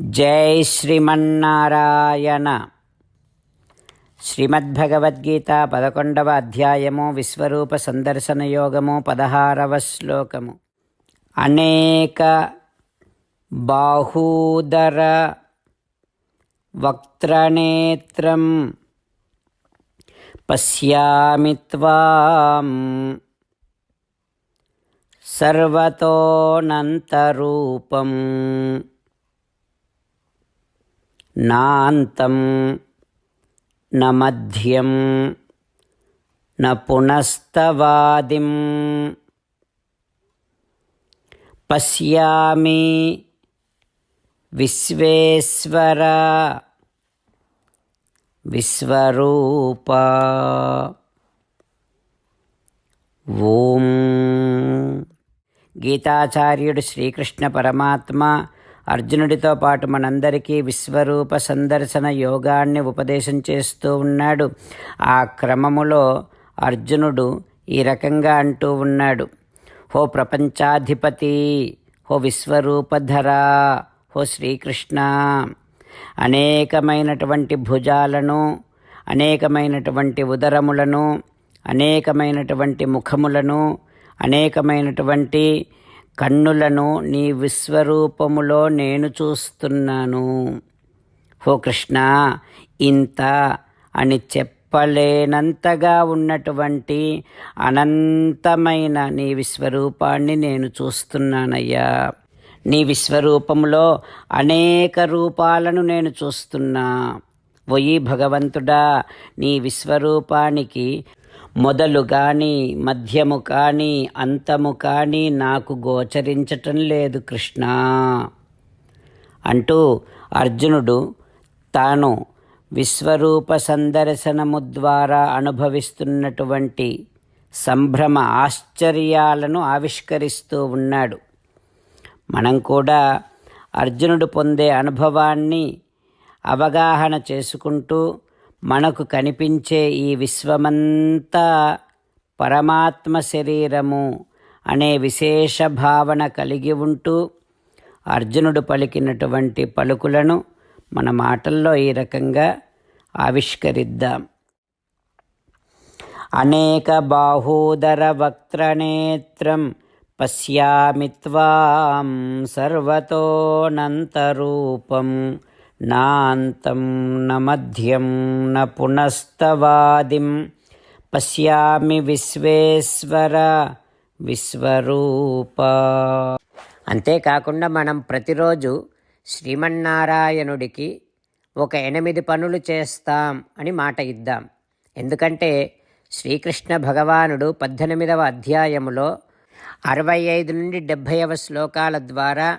జై శ్రీమన్నారాయణ. శ్రీమద్భగవద్గీత పదకొండవ అధ్యాయము విశ్వరూప సందర్శన యోగము పదహారవ శ్లోకము. అనేక బాహూదర వక్త్రనేత్రం పశ్యామి త్వాం సర్వతోనంతరూపం. నాంతం న మధ్యం న పునస్తవాదిం. పశ్యామి విశ్వేశ్వర విశ్వరూప. ఓం. గీతాచార్యుడు శ్రీకృష్ణ పరమాత్మ అర్జునుడితో పాటు మనందరికీ విశ్వరూప సందర్శన యోగాన్ని ఉపదేశం చేస్తూ ఉన్నాడు. ఆ క్రమములో అర్జునుడు ఈ రకంగా అంటూ ఉన్నాడు. హో ప్రపంచాధిపతి! హో విశ్వరూపధర! హో శ్రీకృష్ణ! అనేకమైనటువంటి భుజాలను అనేకమైనటువంటి ఉదరములను అనేకమైనటువంటి ముఖములను అనేకమైనటువంటి కన్నులను నీ విశ్వరూపములో నేను చూస్తున్నాను. హో కృష్ణ ఇంత అని చెప్పలేనంతగా ఉన్నటువంటి అనంతమైన నీ విశ్వరూపాన్ని నేను చూస్తున్నానయ్యా. నీ విశ్వరూపంలో అనేక రూపాలను నేను చూస్తున్నా. ఒయి భగవంతుడా నీ విశ్వరూపానికి మొదలు కానీ మధ్యము కానీ అంతము కానీ నాకు గోచరించటం లేదు కృష్ణ. అంటూ అర్జునుడు తాను విశ్వరూప సందర్శనము ద్వారా అనుభవిస్తున్నటువంటి సంభ్రమ ఆశ్చర్యాలను ఆవిష్కరిస్తూ ఉన్నాడు. మనం కూడా అర్జునుడు పొందే అనుభవాన్ని అవగాహన చేసుకుంటూ మనకు కనిపించే ఈ విశ్వమంతా పరమాత్మ శరీరము అనే విశేష భావన కలిగి ఉంటూ అర్జునుడు పలికినటువంటి పలుకులను మన మాటల్లో ఈ రకంగా ఆవిష్కరిద్దాం. అనేక బాహూదర వక్త్రనేత్రం పశ్యామి త్వాం సర్వతోనంతరూపం నాంతం న మధ్యం న పునస్తవాదిం. పశ్యామి విశ్వేశ్వర విశ్వరూప. అంతేకాకుండా మనం ప్రతిరోజు శ్రీమన్నారాయణుడికి ఒక ఎనిమిది పనులు చేస్తాం అని మాట ఇద్దాం. ఎందుకంటే శ్రీకృష్ణ భగవానుడు పద్దెనిమిదవ అధ్యాయములో అరవై ఐదు నుండి డెబ్భైవ శ్లోకాల ద్వారా